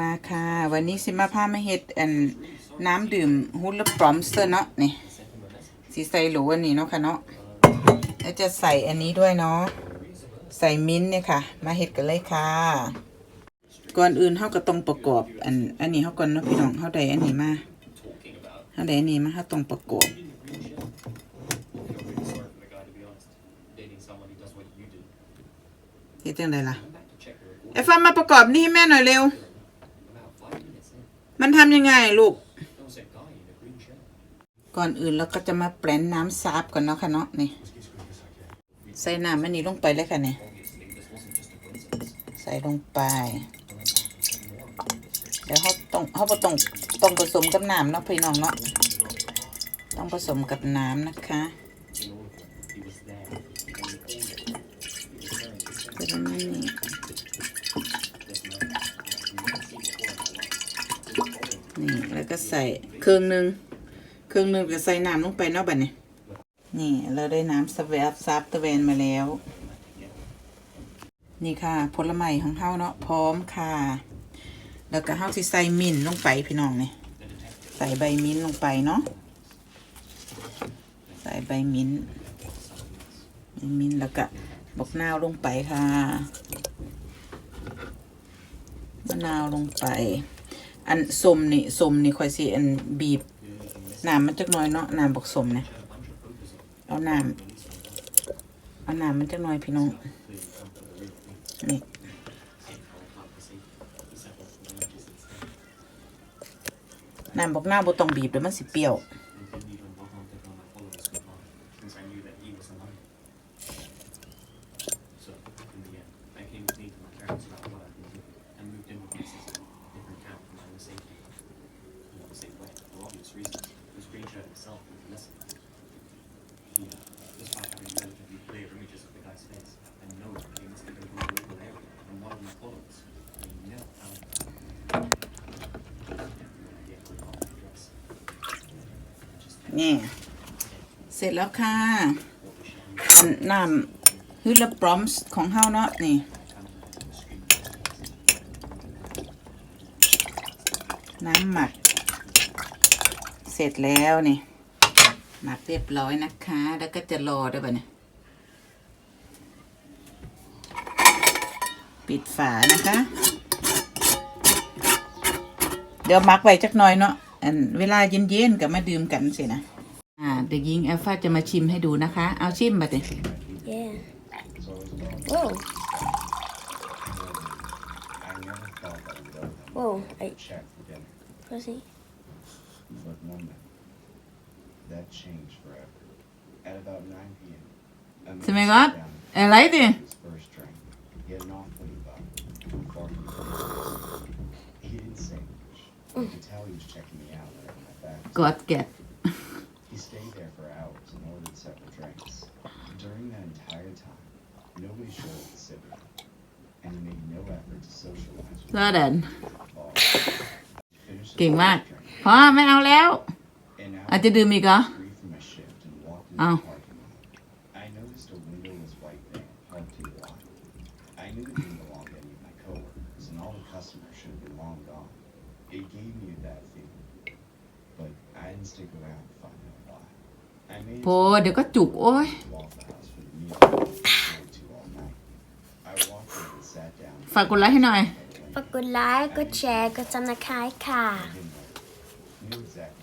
มาค่ะ วันนี้สิมาพามาเฮ็ดอันน้ำดื่มฮุลปรอมเตอร์เนาะนี่สีใส่โหลอันนี้เนาะค่ะเนาะแล้วจะใส่อันนี้ด้วยเนาะใส่มิ้นเนี่ยค่ะ มาเฮ็ดกันเลยค่ะ ก่อนอื่นเฮาก็ต้องประกอบ อันอันนี้เฮาก่อนเนาะพี่น้องเฮาได้อันนี้มาเฮาได้อันนี้มาเฮาต้องประกอบเฮ็ดจังไดล่ะไอ้ฟ้ามาประกอบนี่ให้แม่หน่อยเร็ว มันทำยังไงลูก ก่อนอื่นเราก็จะมาแปลนน้ำซาบก่อนเนาะค่ะเนาะนี่ใส่น้ำอันนี้ลงไปเลยค่ะเนี่ยใส่ลงไปเดี๋ยวเขาต้องเขาต้องต้องผสมกับน้ำเนาะพี่น้องเนาะต้องผสมกับน้ำนะคะจะได้ไม่นี่ นี่แล้วก็ใส่เครื่องหนึ่งเครื่องหนึ่งก็ใส่น้ำลงไปเนาะบัดนี้นี่เราได้น้ำสแวบซับตะเวนมาแล้ว นี่ค่ะผลไม้ของเฮาเนาะพร้อมค่ะ แล้วก็เฮาสิใส่มิ้นลงไปพี่น้องนี่ใส่ใบมิ้นลงไปเนาะใส่ใบมิ้นใบมิ้นแล้วก็บกนาวลงไปค่ะมะนาวลงไป อันสมนี่สมนี่ค่อยสิอันบีบน้ำมันจักน้อยเนาะน้ำบักสมเนี่ยเอาน้ำเอาน้ำมันจะน้อยพี่น้องนี่น้ำบอกหน้าบ่ต้องบีบเดี๋ยวมันสิเปรี้ยว นี่เสร็จแล้วค่ะอันน้ำฮิลปรอมส์ของเฮาเนาะนี่น้ำหมัก ร็จแล้วนี่หมักเรียบร้อยนะคะ แล้วก็จะรอด้วยป่ะเนี่ยปิดฝานะคะ เดี๋ยวมักไว้จักหน่อยเนาะอันเวลาเย็นๆก็มาดื่มกันสินะอ่าเด็กหญิงแอลฟาจะมาชิมให้ดูนะคะ เอาชิมมาดิ Yeah. Whoa. Whoa. I check for dinner. pussy. But moment, that changed forever. At about 9 p.m., a man ใช่ไหมครับ sat down อะไรดิ his first drink. He had an off-putting vibe. Far from perfect. He didn't say much. You could tell he was checking me out right on my back. กดแกะ He stayed there for hours and ordered several drinks. During that entire time, nobody showed up to sit with him, and he made no effort to socialize with ก็เดิน the bar. Finished his เก่งมาก first drink, พอไม่เอาแล้ว and now อาจจะดื่มอีกเหรอ free from my shift and walked into Oh. the parking lot. I noticed a windowless white van parked in the lot. I knew it didn't belong to any of my coworkers, and all the customers should have been long gone. It gave me a bad feeling, but I didn't stick around to find out why. I made it โพเดี๋ยวก็จุก โอ้ย to Waffle House for the meal I was forward to all night. I walked over and sat down. ฝากกดไลค์ให้หน่อย ฝากกดไลค์ กดแชร์ กดซับสไครต์ค่ะ I didn't know. Knew exactly